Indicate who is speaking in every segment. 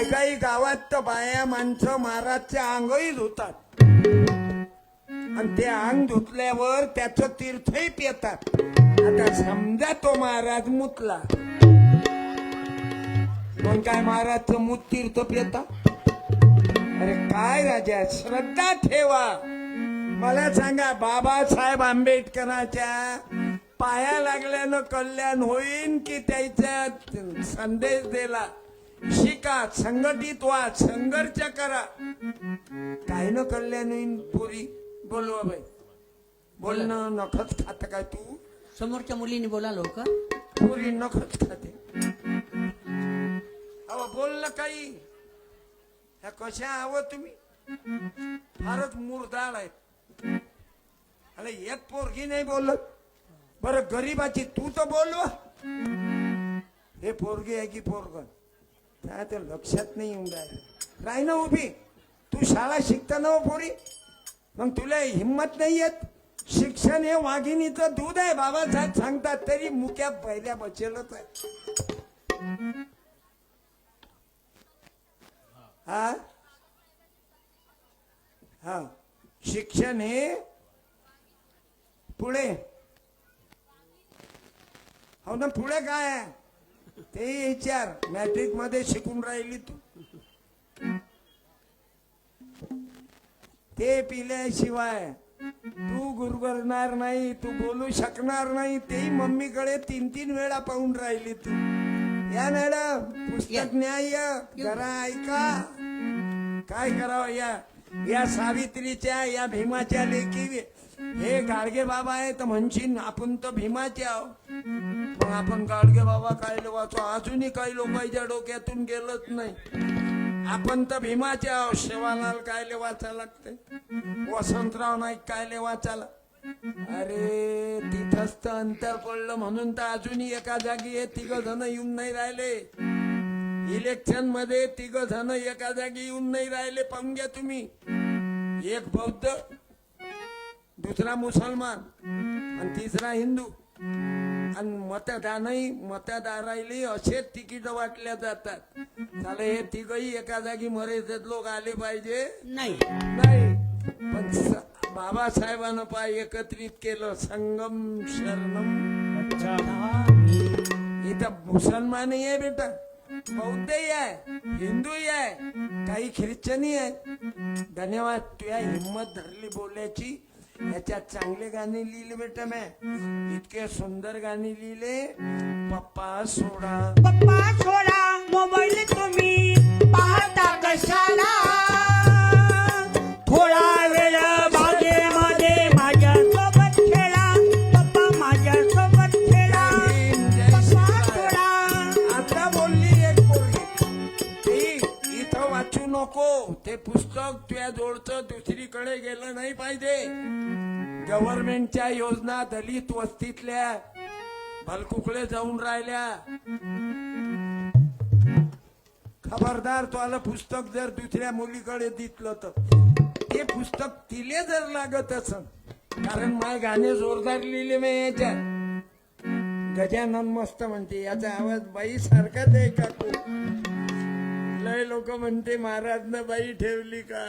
Speaker 1: काही काही गावात तर बाया माणसं महाराजच्या अंगही धुतात. आणि ते अंग धुतल्यावर त्याचं तीर्थही पितात आता समजा तो महाराज मुतला. मग काय महाराजचं मूत तीर्थ पिता अरे काय राजा श्रद्धा ठेवा. मला सांगा बाबासाहेब आंबेडकरांच्या पाया लागल्यानं कल्याण होईन की त्याचा संदेश दिला? शिका संघटित व्हा संघर्ष करा. काय न कल्याण पुरी? बोलवा बाई. बोलणं नखच खात काय तू?
Speaker 2: समोरच्या मुलीने बोलालो का
Speaker 1: पुरी नखच खाते. अहो बोललं काही. ह्या कशा हवं तुम्ही? फारच मुरदाळ आहेत. अरे एक पोरगी नाही बोलत. बरं गरीबाची तू तर बोलवा हे पोरगी आहे की पोरग? काय तर लक्षात नाही येऊन राहिलं. राही ना उभी. तू शाळा शिकता ना हो पोरी? मग तुला हिंमत नाही येत? शिक्षण हे वाघिणीचं दूध आहे बाबासाहेब सांगतात तरी मुक्या पहिल्या बचेलच आहे. हा? हा. शिक्षण हे पुढे. हो ना पुढे काय आहे? ते विचार. मॅट्रिकमध्ये शिकून राहिली तू. ते पिल्याशिवाय तू गुरगरणार नाही तू बोलू शकणार नाही. तेही मम्मीकडे तीन तीन वेळा पाहून राहिली तू. या मॅडम पुस्तक न्याय जरा ऐका. काय करावं या? या सावित्रीच्या या भीमाच्या लेखी हे गाडगे बाबा आहे तर म्हणशील आपण तर भीमाचे आहो मग आपण गाडगे बाबा काय वाचो. अजूनही काही लोकांच्या डोक्यातून गेलच नाही. आपण तर भीमाच्या शेवालाल कायले वाचा लागते वसंतराव नाईक कायले वाचाला अरे तिथंच तर अंतर पडलं म्हणून तर अजूनही एका जागी हे तिघ जण येऊन नाही राहिले. इलेक्शनमध्ये तिघ जण एका जागी येऊन नाही राहिले पाहून घ्या तुम्ही. एक बौद्ध दुसरा मुसलमान आणि तिसरा हिंदू. आणि मतदानही मतदारायले असे तिकीट वाटल्या जातात. त्याला हे तिघही एका जागी मरेच लोक आले पाहिजे?
Speaker 2: नाही.
Speaker 1: नाही. पण बाबासाहेबानं पाय एकत्रित केलं संगम शरणम इथं मुसलमानही आहे बेटा. बौद्धही आहे हिंदूही आहे काही ख्रिश्चनही आहे. धन्यवाद तुझ्या हिंमत धरली बोलायची याच्यात चांगले गाणे लिहिले बेटा मॅ. इतके सुंदर गाणे लिहिले. पप्पा सोडा.
Speaker 3: पप्पा सोडा मोबाईल तुम्ही पाहता कशाला?
Speaker 1: नको. ते पुस्तक तुझ्या जोडचं दुसरीकडे गेलं नाही पाहिजे. गव्हर्नमेंटच्या योजना दलित वस्तीतल्या भलकुकडे जाऊन राहिल्या. खबरदार तो आलं पुस्तक जर दुसऱ्या मुलीकडे दिसलं तर. ते पुस्तक तिले जर लागत असं कारण माय गाणे जोरदार लिहिले मी याच्यात. गजानन मस्त म्हणते याचा आवाज बाई सारखाच आहे का तू लय लोक म्हणते महाराजनं बाई ठेवली का?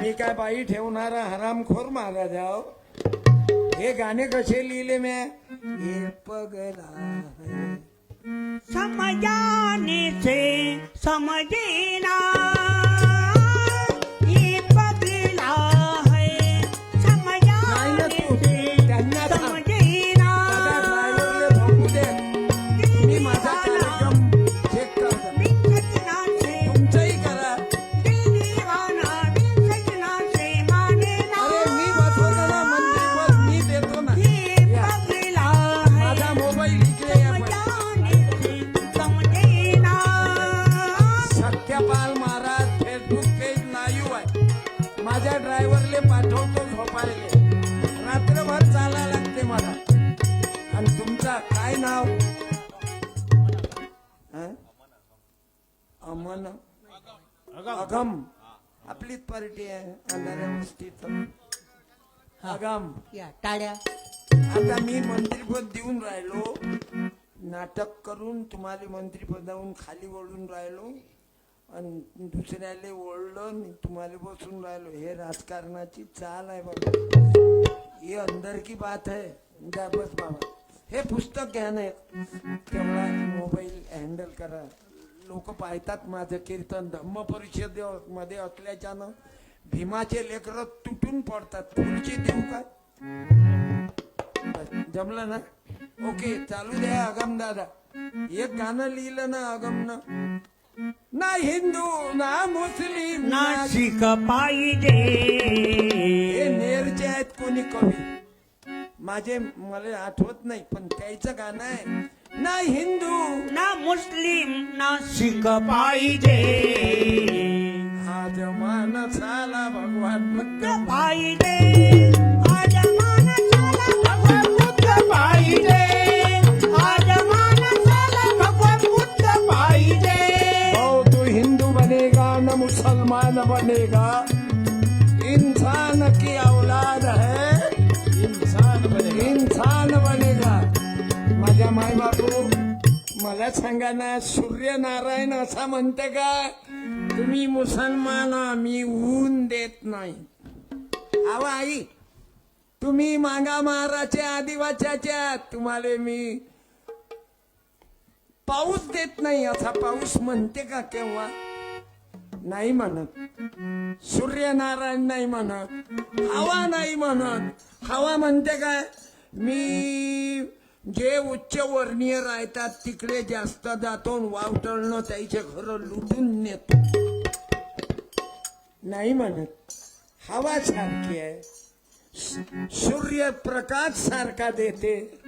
Speaker 1: मी काय बाई ठेवणारा हरामखोर महाराज आहो हे गाणे कसे लिहिले मी हे पगला है.
Speaker 3: समजाने से समजेना.
Speaker 1: काय नाव? अमन. अगम. आपलीच पार्टी आहे अंधाऱ्या अगम.
Speaker 2: या टाळ्या.
Speaker 1: आता मी मंत्रीपद देऊन राहिलो. नाटक करून तुम्हाला मंत्रीपदावरून खाली वळून राहिलो. आणि दुसऱ्याले ओढलं तुम्हाला बसून राहिलो. हे राजकारणाची चाल आहे बाबा. ही अंदर की बात आहे. द्या बस बाबा. हे पुस्तक घ्या नाही तेवढा मोबाईल हँडल करा. लोक पाहतात माझं कीर्तन. धम्म परिषदमध्ये असल्याच्यानं भीमाचे लेकर तुटून पडतात. पुढची देऊ काय जमलं ना? ओके चालू द्या अगम दादा. एक गाणं लिहिलं ना अगम ना हिंदू ना मुस्लिम ना
Speaker 3: नाशिक पाहिजे.
Speaker 1: हे नेरचे आहेत कोणी कवी. माझे मला आठवत नाही पण त्याचं गाणं आहे ना हिंदू
Speaker 3: ना मुस्लिम नाशिक पाहिजे.
Speaker 1: माणसाला भगवान बुद्ध
Speaker 3: पाहिजे. आज माणसाला भगवान बुद्ध पाहिजे. आज माणसाला भगवान बुद्ध पाहिजे.
Speaker 1: हो तू हिंदू बनेगा न मुसलमान बनेगा. इंसान की मला सांगा ना सूर्यनारायण असा म्हणते का तुम्ही मुसलमान मी ऊन देत नाही. अहो आई तुम्ही मागा महाराच्या आदिवाच्याच्या तुम्हाला मी पाऊस देत नाही असा पाऊस म्हणते का केव्हा? नाही म्हणत. सूर्यनारायण नाही म्हणत. हवा नाही म्हणत. हवा म्हणते का मी जे उच्च वर्णीय राहतात तिकडे जास्त जातो वावटळणं त्याचे घर लुटून नेतो. नाही म्हणत. हवा सारखी आहे. सूर्य प्रकाश सारखा देते.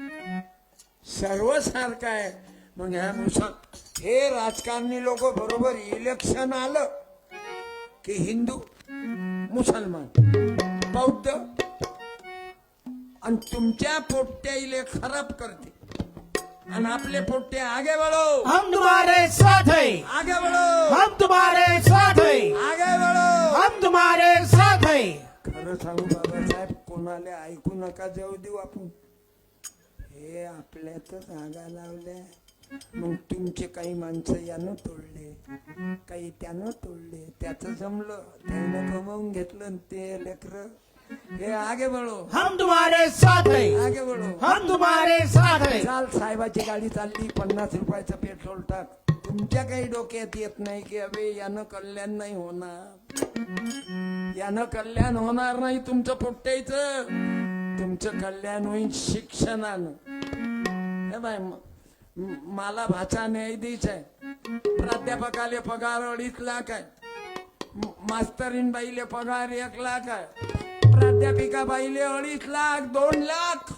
Speaker 1: सर्व सारखा आहे. मग ह्या हे राजकारणी लोक बरोबर इलेक्शन आलं की हिंदू मुसलमान बौद्ध आणि तुमच्या पोट्ट्याईले खराब करते. आणि आपले पोट्टे आगे बढो
Speaker 3: हम तुम्हारे साथ है।
Speaker 1: आगे बढो
Speaker 3: हम तुम्हारे साथ है।
Speaker 1: आगे बढो
Speaker 3: हम तुम्हारे साथ है।
Speaker 1: खरं सांगू बाबासाहेब कोणाला ऐकू नका जाऊ देऊ आपण. हे आपल्यातच आगा लावल्या. मग तुमचे काही माणसं यानं तोडले. काही त्यानं तोडले. त्याचं जमलं. त्यानं कमावून घेतलं ते लेकर हे आगे बळो
Speaker 3: हम तुम्हारे साथ है।
Speaker 1: आगे बळो
Speaker 3: हम तुम्हारे साथ है।
Speaker 1: चाल साहेबाची गाडी चालली पन्नास रुपयाचं पेट्रोल टाक. तुमच्या काही डोक्यात येत नाही की अबे यानं कल्याण नाही होणार. यानं कल्याण होणार नाही तुमचं पोट्ट्याचं. तुमचं कल्याण होईल शिक्षणानं. हे बाय मला भाचा न्यायाधीश आहे. प्राध्यापकाले पगार अडीच लाख आहे. म- मास्तरीन बाईले पगार एक लाख आहे. प्राध्यापिका बाईले अडीच लाख दोन लाख.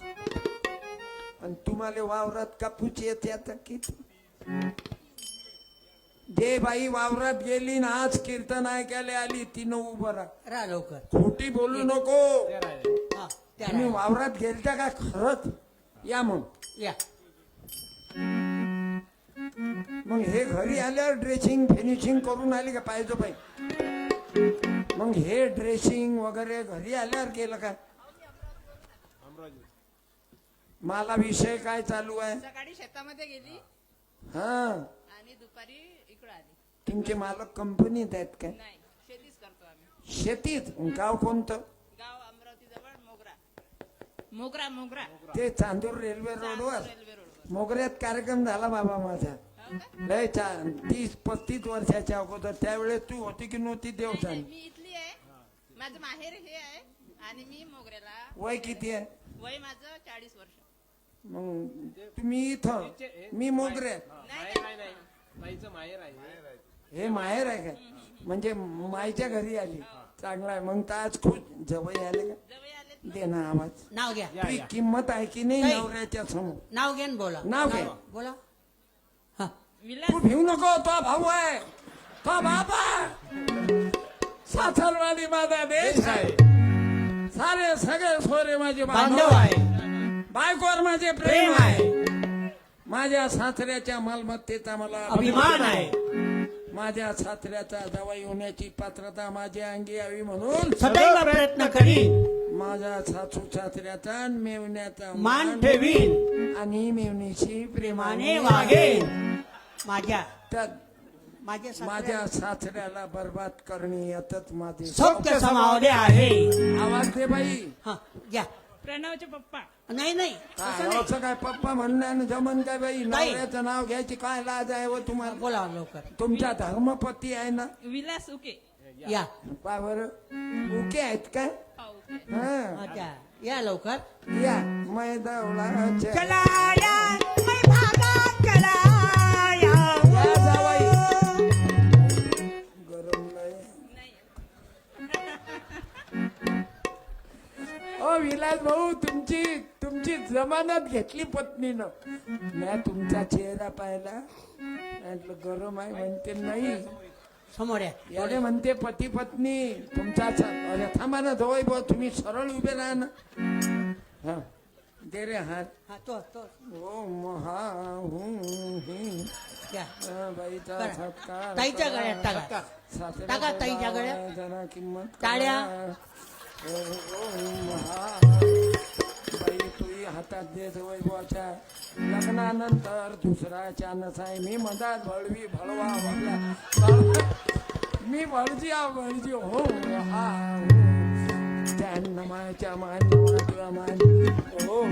Speaker 1: आणि तुम्हाला वावरात कापूच येते आता किती? जे बाई वावरात गेली ना आज कीर्तन ऐकायला आली तिनं उभं राहा.
Speaker 2: राहा लवकर.
Speaker 1: खोटी बोलू नको.
Speaker 2: हा त्या
Speaker 1: तुम्ही
Speaker 2: राहा.
Speaker 1: वावरात गेलता का? खरंच. या मग.
Speaker 2: या.
Speaker 1: मग हे घरी आल्यावर ड्रेसिंग फिनिशिंग करून आली का? पाहिजे बाई. मग हे ड्रेसिंग वगैरे घरी आल्यावर केलं का मला विषय काय चालू आहे?
Speaker 4: सकाळी शेतामध्ये गेली.
Speaker 1: हा.
Speaker 4: आणि दुपारी इकडं आली.
Speaker 1: तुमचे मालक कंपनीत आहेत काय?
Speaker 4: नाही शेतीच करतो आम्ही.
Speaker 1: शेतीत? गाव कोणतं?
Speaker 4: गाव अमरावती जवळ मोगरा. मोगरा मोगरा.
Speaker 1: ते चांदूर रेल्वे रोडवर.
Speaker 4: रेल्वे रोडवर.
Speaker 1: मोगऱ्यात कार्यक्रम झाला बाबा माझा? लय छान तीस पस्तीस वर्षाच्या अगोदर त्यावेळेस तू होती की नव्हती देव सांग
Speaker 4: मी इथली आहे. माझं माहेर हे आहे आणि मी मोगऱ्याला
Speaker 1: वय किती आहे?
Speaker 4: वय माझं चाळीस वर्ष.
Speaker 1: मग तुम्ही इथं? मी मोगऱ्यात
Speaker 4: नाही
Speaker 1: हे माहेर आहे काय म्हणजे मायच्या घरी आली. चांगला आहे. मग तर आज खुश जवळ आले का?
Speaker 4: जवळ आले
Speaker 1: दे ना आवाज.
Speaker 2: नाव घ्या.
Speaker 1: तुझी किंमत आहे की नाही. नवऱ्याच्या समोर?
Speaker 2: नाव घ्या आणि बोला.
Speaker 1: नाव घे.
Speaker 2: बोला.
Speaker 1: तू भिवू नको तो भाऊ आहे तो बाबा सासरवाडी माझा देश आहे सारे सगळे सोरे माझे
Speaker 3: बांधव आहे
Speaker 1: बायकोवर माझे प्रेम
Speaker 3: प्रेम
Speaker 1: आहे
Speaker 3: आहे
Speaker 1: माझ्या सासऱ्याच्या मालमत्तेचा मला
Speaker 3: अभिमान आहे
Speaker 1: माझ्या सासऱ्याचा दवाई होण्याची पात्रता माझ्या अंगी यावी म्हणून
Speaker 3: सदैव प्रयत्न करीन
Speaker 1: माझ्या सासू सासऱ्याचा आणि मेवण्याचा
Speaker 3: मान ठेवीन
Speaker 1: आणि मेवणीशी प्रेमाने
Speaker 3: माने वागेन माझ्या
Speaker 1: तर
Speaker 2: माझ्या सासऱ्याला
Speaker 1: माझ्या सासऱ्याला बर्बाद करणे यातच माझे
Speaker 2: सौख्य समावले आहे.
Speaker 1: आवाज दे बाई.
Speaker 2: हा घ्या.
Speaker 4: प्रणवचे पप्पा.
Speaker 2: नाही नाही.
Speaker 1: काय
Speaker 2: तसं नाही.
Speaker 1: असं काय पप्पा म्हणण्यानं जमन काय बाई. नवऱ्याचं नाव घ्यायची काय लाज आहे व तुम्हाला?
Speaker 2: बोला लवकर.
Speaker 1: तुमचा धर्मपती आहे ना?
Speaker 4: विलास उके.
Speaker 2: या.
Speaker 1: पा बरं. ओके आहेत का? हा
Speaker 2: अच्छा या लवकर.
Speaker 1: या मैदावळाच्या
Speaker 3: चला या.
Speaker 1: विलास भाऊ तुमची तुमची जमानत घेतली पत्नीनं. मी तुमचा चेहरा पाहिला. म्हटलं गरम आहे म्हणते नाही.
Speaker 2: समोर
Speaker 1: याने म्हणते पती पत्नी तुमचा अरे थांबा ना जवळ भाऊ तुम्ही सरळ उभे राहा ना. हा. दे रे हात.
Speaker 2: हा तो तो.
Speaker 1: ओ महा बाईचा
Speaker 2: ताईच्या. गळ्यात टाका. टाका ताईच्या गळ्यात.
Speaker 1: जरा किंमत
Speaker 2: टाळ्या.
Speaker 1: करा. ओ, ओ, महा. बाई तुही हातात देत वैभवाच्या लग्नानंतर दुसरा चानस आहे मी मधात भळवी भळवा भळला मी भळजी आ भळजी हो हा हो. त्यांना मायच्या मान तुला मान हो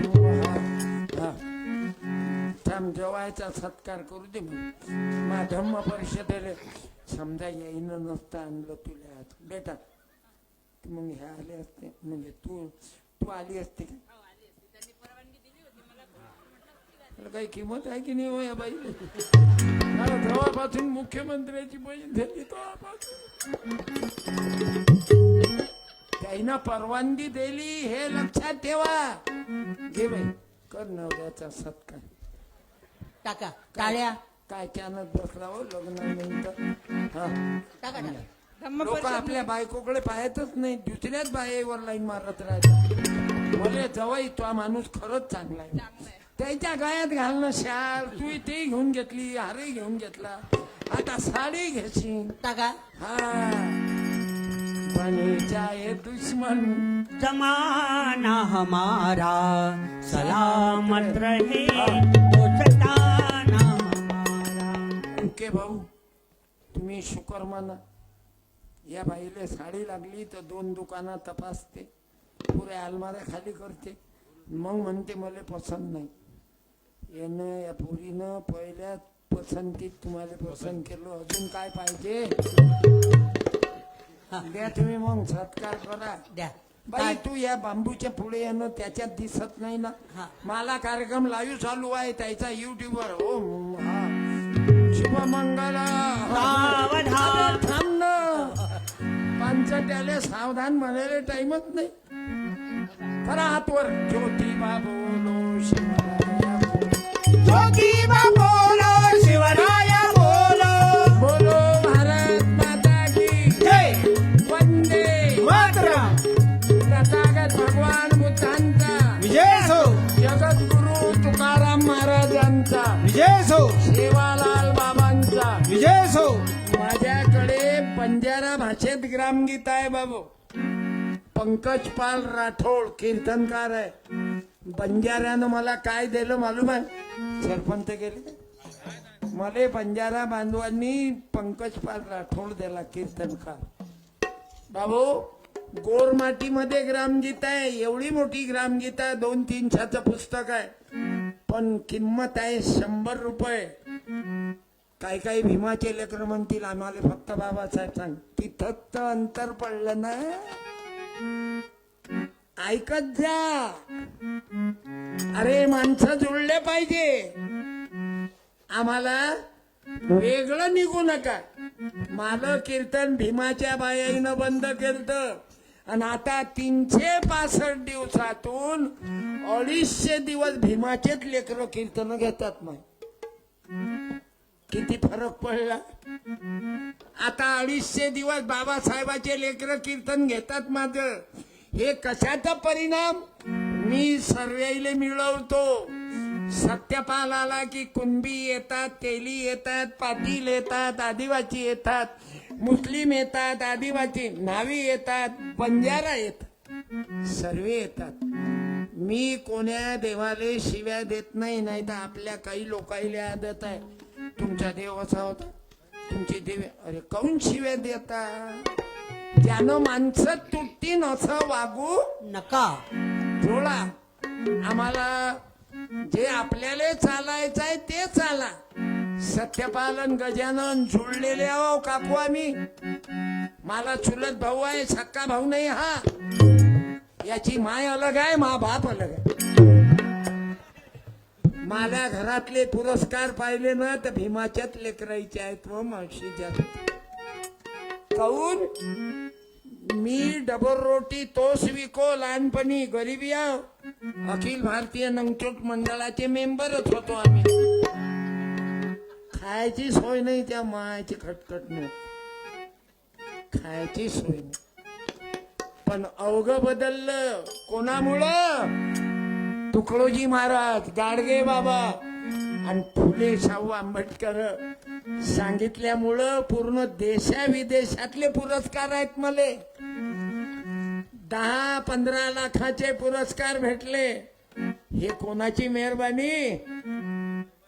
Speaker 1: हा थांब जेवायचा सत्कार करू दे मग मा परिषदेला समजा येईन नसतं आणलं तुला आज. बेटा तू मग हे आले असते म्हणजे तू तू आली असते का? त्याला काही किंमत आहे की नाही हो या बाई? तेव्हापासून मुख्यमंत्र्याची बहीण झाली तेव्हापासून. त्याईनं परवानगी दिली हे लक्षात ठेवा. घे बाई कर नवऱ्याचा सत्कार.
Speaker 2: टाका टाळ्या.
Speaker 1: काय कॅनत बसला हो लग्नानंतर? हा.
Speaker 2: टाका टाका.
Speaker 1: लोक आपल्या बायकोकडे पाहतच नाही दुसऱ्याच बायेवर लाईन मारत राहतात. बोले जवळ तो माणूस खरंच चांगला आहे. त्याच्या गायात घालणं शाल तू ते घेऊन घेतली हारही घेऊन घेतला. आता साडी घेशील.
Speaker 2: टाका.
Speaker 1: हा. दुश्मन.
Speaker 3: जमाना हमारा सलामत रहे
Speaker 1: ओके भाऊ तुम्ही शुकर माना या बाईले साडी लागली तर दोन दुकानं तपासते पुऱ्या अलमाऱ्या खाली करते. मग म्हणते मला पसंत नाही. यानं या पुरीनं पहिल्या पसंतीत तुम्हाला पसंत केलं. अजून काय पाहिजे? द्या तुम्ही मग सत्कार करा.
Speaker 2: द्या.
Speaker 1: बाई तू या बांबूच्या पुढे येणं त्याच्यात दिसत नाही ना?
Speaker 2: हा.
Speaker 1: मला कार्यक्रम लाईव्ह चालू आहे त्याचा युट्यूबवर. हो. हा. शुभमंगल त्याला सावधान म्हणायला टाइमच नाही. करा हातवर ज्योतिबा बोलो शिवराया ग्रामगीत आहे बाबू. पंकज पाल राठोड कीर्तनकार आहे. बंजाऱ्यानं मला काय दिलं मालूम आहे? सरपंच गेले? मला बंजारा बांधवांनी पंकज पाल राठोड दिला कीर्तनकार. बाबू गोर मातीमध्ये ग्रामगीत आहे. एवढी मोठी ग्रामगीता दोन तीनशाचं पुस्तक आहे. पण किंमत आहे शंभर रुपये. काही काही भीमाचे लेकर म्हणतील आम्हाला फक्त बाबासाहेब सांग. तिथं तर अंतर पडलं ना. ऐकत जा. अरे माणसं जुळले पाहिजे. आम्हाला वेगळं निघू नका. माल कीर्तन भीमाच्या बायाईनं बंद केलत. आणि आता तीनशे पासष्ट दिवसातून अडीचशे दिवस भीमाचेच लेकर कीर्तन घेतात मग. किती फरक पडला? आता अडीचशे दिवस बाबासाहेबाचे लेकर कीर्तन घेतात माझ. हे कशाचा परिणाम? मी सर्वेले मिळवतो. सत्यपाल आला की कुणबी येतात तेली येतात पाटील येतात आदिवासी येतात मुस्लिम येतात आदिवासी नावी येतात बंजारा येतात. सर्व येतात. मी कोण्या देवाले शिव्या देत नाही नाही तर आपल्या काही लोकाईले आदत आहे. तुमचा देव असा होता. तुमची देवी अरे काऊन शिव्या देता? त्यानं माणसं तुटतीन असं वागू
Speaker 2: नका.
Speaker 1: थोडा आम्हाला जे आपल्याला चालायचं आहे ते चाला. सत्यपालन गजानन जुळलेले आहो काकू आम्ही. मला चुलत भाऊ आहे सक्का भाऊ नाही हा. याची माय अलग आहे मा बाप अलग आहे. माझ्या घरातले पुरस्कार पाहिले ना तर भीमाच्याच लेकरायचे आहेत व मावशीच्या काऊन? मी डबल रोटी तोस विको लहानपणी गरिबी अखिल भारतीय नंगचोट मंडळाचे मेंबरच होतो आम्ही. खायची सोय नाही त्या मायाची खटखट नाही खायची सोय नाही. पण अवघ बदललं कोणामुळं? तुकडोजी महाराज गाडगे बाबा. आणि फुले शाहू आंबेडकर सांगितल्यामुळं पूर्ण देशा विदेशातले पुरस्कार आहेत मले. दहा पंधरा लाखाचे पुरस्कार भेटले. हे कोणाची मेहरबानी?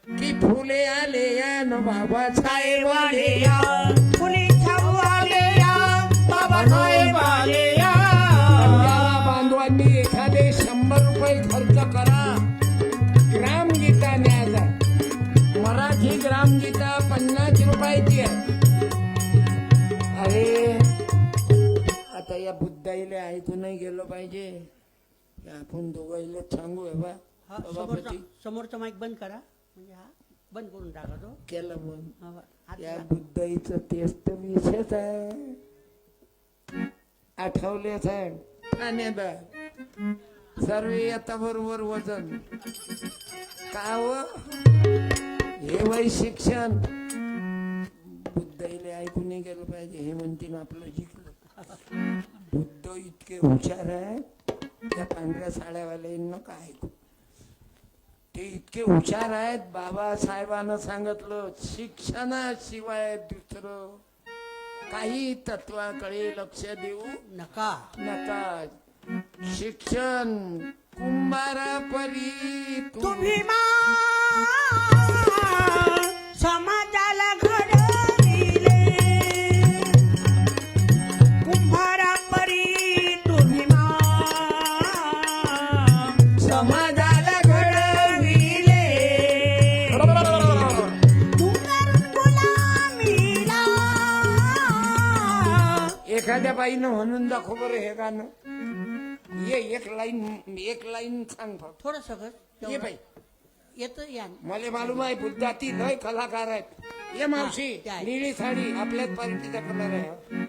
Speaker 1: की फुले आले या न बाबा साहेब
Speaker 3: या
Speaker 1: बुद्धाईला ऐकू नाही गेलो पाहिजे. हे आपण दोघाईला सांगू हे बा.
Speaker 2: हा समोरचा
Speaker 1: सभापती.
Speaker 2: समोरचा माईक बंद करा. म्हणजे हा बंद करून टाका तो.
Speaker 1: केलं
Speaker 2: हा. हात
Speaker 1: या. बुद्धाईचं तेच तर विषयच आहे. आठवले साहेब. ठाणेदार सर्व आता बरोबर वजन. का व हे वय शिक्षण. बुद्धाईले ऐकून नाही गेलं पाहिजे हे म्हणतील आपलं शिकलं बुद्ध इतके हुशार आहे त्या पांढऱ्या साड्यावाल्यांना काय ते इतके हुशार आहेत बाबासाहेबांना सांगितलं शिक्षणाशिवाय दुसरं काही तत्वाकडे लक्ष देऊ
Speaker 2: नका.
Speaker 1: नका. शिक्षण कुंभारा परी
Speaker 3: तुम्ही
Speaker 1: बाईनं म्हणून दाखव बरं हे गाणं. ये एक लाईन एक लाईन सांग फक्त
Speaker 2: थोडं सगळं
Speaker 1: ये बाई.
Speaker 2: येतं या.
Speaker 1: मला मालूम आहे बुद्धाती लय कलाकार आहेत. ये मावशी
Speaker 2: आहे.
Speaker 1: निळी साडी आपल्याच पार्टीचा कलर आहे.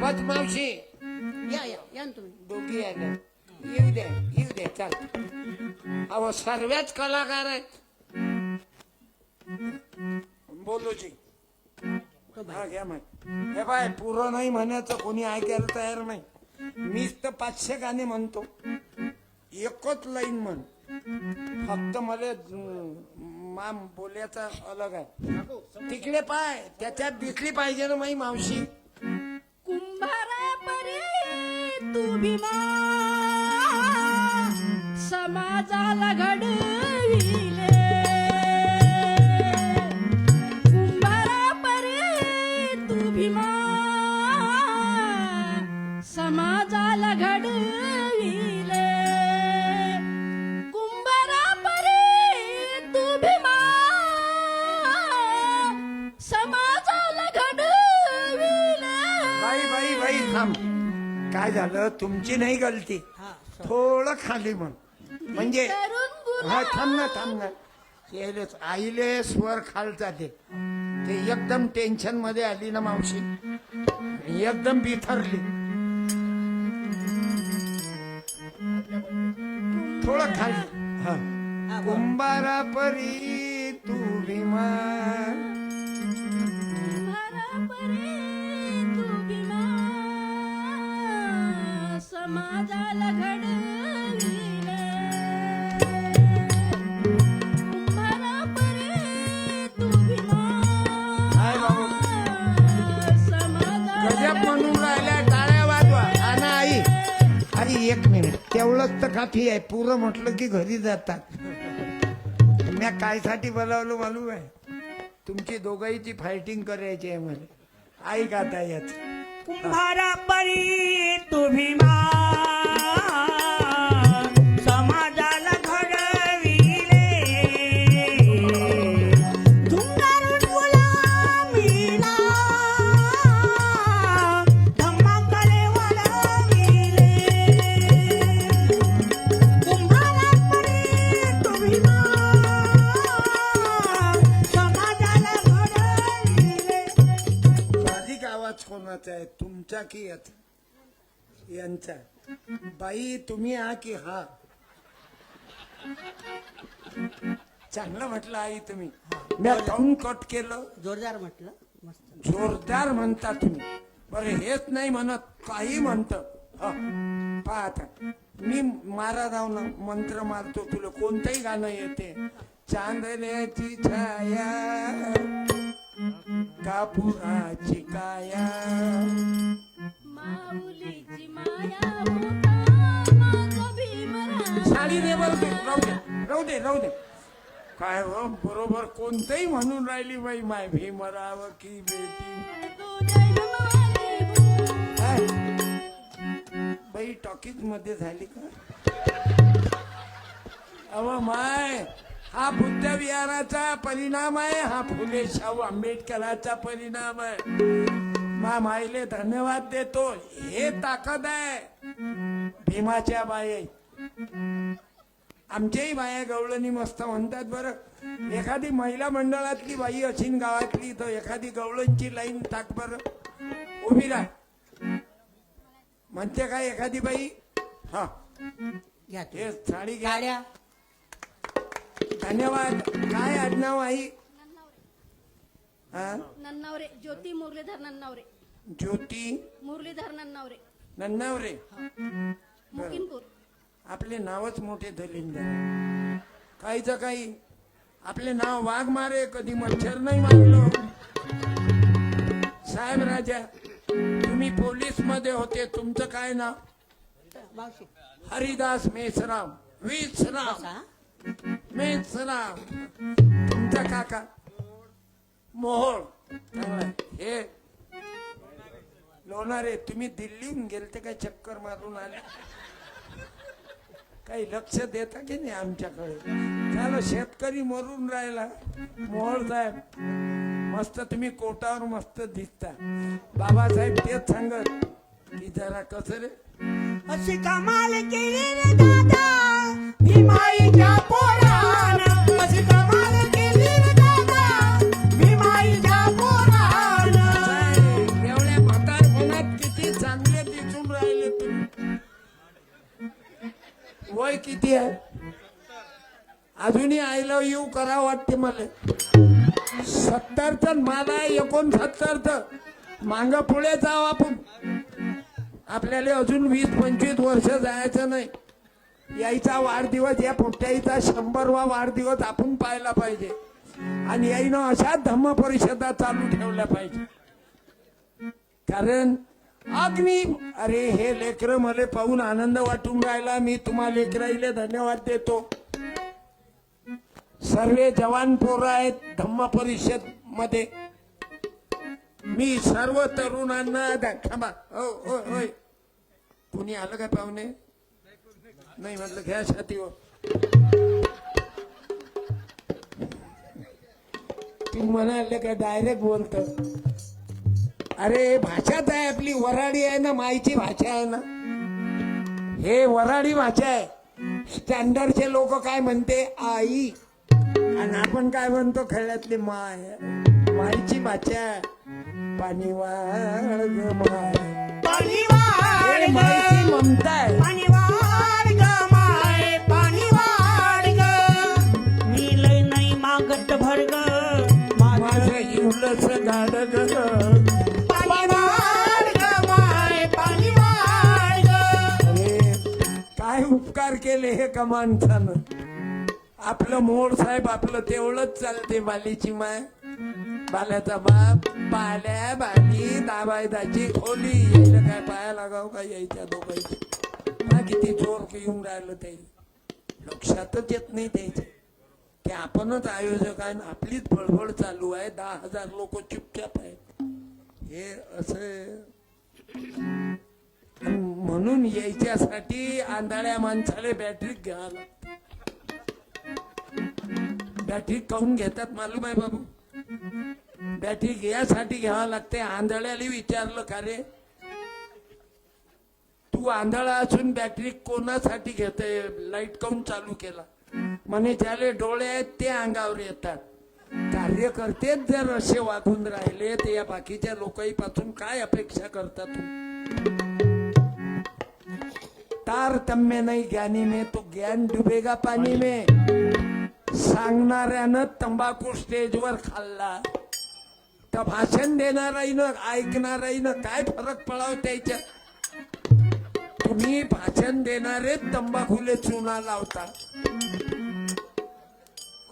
Speaker 1: बस मावशी.
Speaker 2: या या या ना तुम्ही.
Speaker 1: दोघी आल्या येऊ द्या येऊ द्या चाल. अहो सर्वच कलाकार आहेत. बोलूची. हा घ्या मग. हे बाय पुरं नाही म्हणायचं कोणी ऐकायला तयार नाही. मीच तर पाचशे गाणे म्हणतो. एकच लाईन म्हण. फक्त मला माम बोलायचा अलग आहे. तिकडे पाय त्याच्यात दिसली पाहिजे ना माई मावशी.
Speaker 5: कुंभारा परे तू भीमा. समाजाला घडविले
Speaker 1: काय झालं तुमची नाही गलती.
Speaker 2: हा
Speaker 1: थोडं खाली म्हण. म्हणजे हा थांब ना थांब ना. आईले स्वर खालचा ते ते एकदम टेन्शनमध्ये आली ना मावशी. एकदम बिथरली. थोडं खाली. हा. कुंभारा परी तू भीमा आई आई एक मिनिट. तेवढंच तर काफी आहे. पुरं म्हटलं की घरी जातात. मी कायसाठी बोलावलं मालूम आहे तुमची दोघांची फायटिंग करायची आहे मला ऐक आता. याच
Speaker 3: कुंभारा परी
Speaker 1: तुम्ही मा आहे तुमचा की याचा. बाई तुम्ही हा की हा? चांगलं म्हटलं आई तुम्ही. मी कट केलं.
Speaker 2: जोरदार म्हटलं. मस्त.
Speaker 1: जोरदार म्हणता तुम्ही. बरं हेच नाही म्हणत काही म्हणत. पहा आता. मी मारा जाऊ ना मंत्र मारतो तुला. कोणतंही गाणं येते. चांदण्याची छाया. कापुराची काया.
Speaker 5: माऊलीची माया
Speaker 1: साडी दे राहू दे राहू दे राहू दे. काय हो बरोबर कोणतंही म्हणून राहिली बाई माय भीमराव की बेटी.
Speaker 5: भू.
Speaker 1: बाई टॉकीजमध्ये झाली का? अव माय हा बुद्ध विहाराचा परिणाम आहे हा फुले शाहू आंबेडकराचा परिणाम आहे. मा मायले धन्यवाद देतो हे ताकद आहे. भीमाच्या बाये आमच्याही बाया गवळणी मस्त म्हणतात बरं. एखादी महिला मंडळातली बाई असीन गावातली तर एखादी गवळणची लाईन टाक बरं. उभी राह. म्हणते काय एखादी बाई? हा. हे साडी घ्या.
Speaker 2: गाड्या
Speaker 1: धन्यवाद. काय आडनाव आई? हा?
Speaker 5: नन्नावरे. ज्योती मुरलीधर नन्नावरे.
Speaker 1: ज्योती?
Speaker 5: मुरलीधर नन्नावरे.
Speaker 1: नन्नावरे.
Speaker 5: मुकिमपूर
Speaker 1: आपले नावच मोठे दलिंदर. काहीच काही. आपले नाव वाघ मारे कधी मच्छर नाही मारलो. साहेब राजा तुम्ही पोलीसमध्ये होते तुमचं काय नाव? हरिदास मेसराम. विसराम.
Speaker 2: बसा
Speaker 1: तुमचा काका. मोहोळ. हे. लोणारे तुम्ही दिल्लीहून गेलते काय चक्कर मारून आले? काही लक्ष देता की नाही आमच्याकडे? झालं शेतकरी मरून राहिला. मोहोळ साहेब मस्त तुम्ही कोटावर मस्त दिसता. बाबासाहेब तेच सांगत की जरा कसं रे?
Speaker 3: अशी कमाल केली रे दादा.
Speaker 1: वय किती आहे? अजूनही आय लव्ह यू करा वाटते मला. सत्तरच मला एकोणसत्तरच. मांग पुढे जाऊ आपण. आपल्याला अजून वीस पंचवीस वर्ष जायचं नाही. यायचा वाढदिवस या पोट्याईचा शंभरवा वाढदिवस आपण पाहायला पाहिजे. आणि याईनं अशा धम्म परिषदा चालू ठेवल्या पाहिजे. कारण अग्नी अरे हे लेकर मला पाहून आनंद वाटून राहिला. मी तुम्हा लेकराईले धन्यवाद देतो. सर्वे जवान पोरं आहेत धम्म परिषदमध्ये मी सर्व तरुणांना थांबा. हो हो होय कुणी आलं का पाहुणे? नाही म्हटलं घ्या छातीवर तू म्हणाले का डायरेक्ट बोलत. अरे भाषाच आहे आपली वराडी आहे ना माईची भाषा आहे ना. हे वराडी भाषा आहे. स्टँडर्डचे लोक काय म्हणते? आई. आणि आपण काय म्हणतो? खेळ्यातली माय माईची भाषा आहे. पाणी वाळ माय
Speaker 3: पाणी
Speaker 1: ममता आहे. काय उपकार केले हे का माणसानं आपलं मोर साहेब आपलं तेवढंच चालते बालीची माय. बाल्याचा बाप बाल्या बाली दाबायदाची खोली. यायला काय पाया लागाव का यायच्या दोघांची? हा किती चोर येऊन राहिलं ते. लक्षातच येत नाही त्याचे. ते आपणच आयोजक आहे आणि आपलीच बळबळ चालू आहे. दहा हजार लोक चुपचाप आहेत. हे असं म्हणून यायच्यासाठी आंधळ्या माणसाला बॅटरी घ्यावा लागते. बॅटरी काऊन घेतात मालूम आहे बाबू? बॅटरी घ्यासाठी घ्यावं लागते. आंधळ्याला विचारलं का रे? तू आंधळा असून बॅटरी कोणासाठी घेते लाइट काऊन चालू केला? म्हणे ज्याले डोळे आहेत ते अंगावर येतात. कार्यकर्तेच जर असे वागून राहिले तर या बाकीच्या लोकांपासून काय अपेक्षा करता तू? तारतम्य नाही ज्ञानी मे तो ज्ञान डुबेगा पाणी मे सांगणाऱ्यानं तंबाखू स्टेजवर खाल्ला. तर भाषण देणाराईनं ऐकणाराईनं काय फरक पडाव त्याच्या तुम्ही भाषण देणारे तंबाखूले चुना लावता.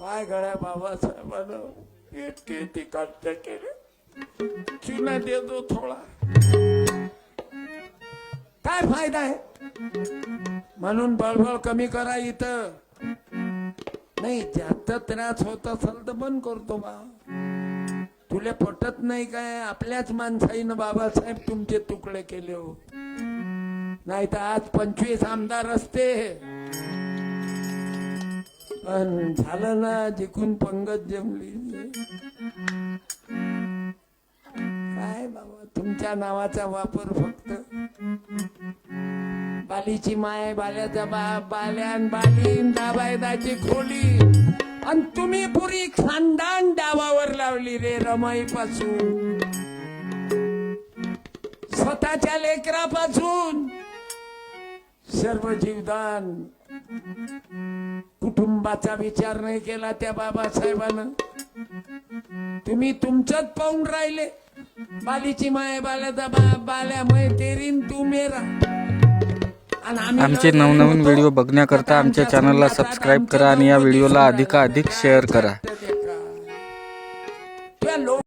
Speaker 1: काय गळ्या बाबासाहेबानं? इतके ती केले. चुना देतो थोडा. काय फायदा आहे? म्हणून बळबळ कमी करा इथं. नाही जास्त त्रास होत असेल तर बंद करतो बा. तुले पटत नाही काय? आपल्याच माणसाईनं बाबासाहेब तुमचे तुकडे केले हो. नाही तर आज पंचवीस आमदार असते. पण झालं ना जिकून पंगत जमली. काय बाबा तुमच्या नावाचा वापर फक्त. बालीची माय बाल्याचा बाप बाल्यान बालीन दाबायदाची खोली. आणि तुम्ही पुरी खानदान डावावर लावली रे रमाई पासून स्वतःच्या लेकरापासून. सर्व जीवदान कुटुंबाचा विचार नाही केला त्या बाबासाहेबानं. तुम्ही तुमचंच पाहून राहिले. बालीची माय बाल्याचा बाल्या मय तेरीन तू मेरा.
Speaker 6: आमचे नवनवीन व्हिडिओ बघण्याकरता आमच्या चॅनलला सबस्क्राईब करा आणि या व्हिडिओला अधिकाधिक शेअर करा.